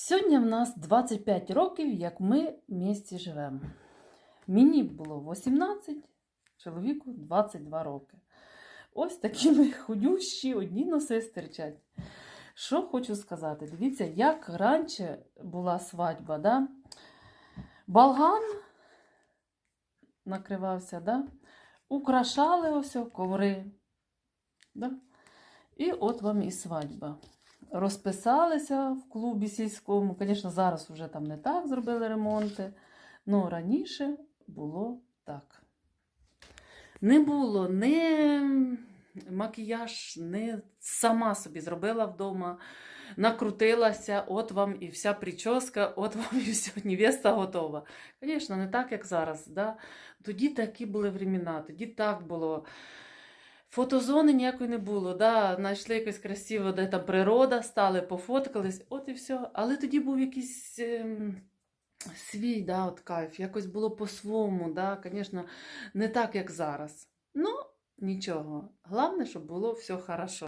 Сьогодні в нас 25 років, як ми в місті живемо. Мені було 18, чоловіку 22 роки. Ось такі ми худющі, одні носи стирчать. Що хочу сказати? Дивіться, як раніше була свадьба, да? Балган накривався, да? украшали ось коври. Да? І от вам і свадьба. Розписалися в клубі сільському. Звісно, зараз вже там не так зробили ремонти. але раніше було так. Не було ні макіяж, не сама собі зробила вдома, накрутилася, от вам і вся прическа, от вам і все, невеста готова. Звісно, не так, як зараз. Да? Тоді такі були времена, тоді так було. Фотозони ніякої не було. Да? Знайшли якось красиво, де там природа, стали, пофоткались, от і все. Але тоді був якийсь ем, свій да, от кайф, якось було по-своєму. Да? Звісно, не так, як зараз. Ну, нічого. Головне, щоб було все хорошо.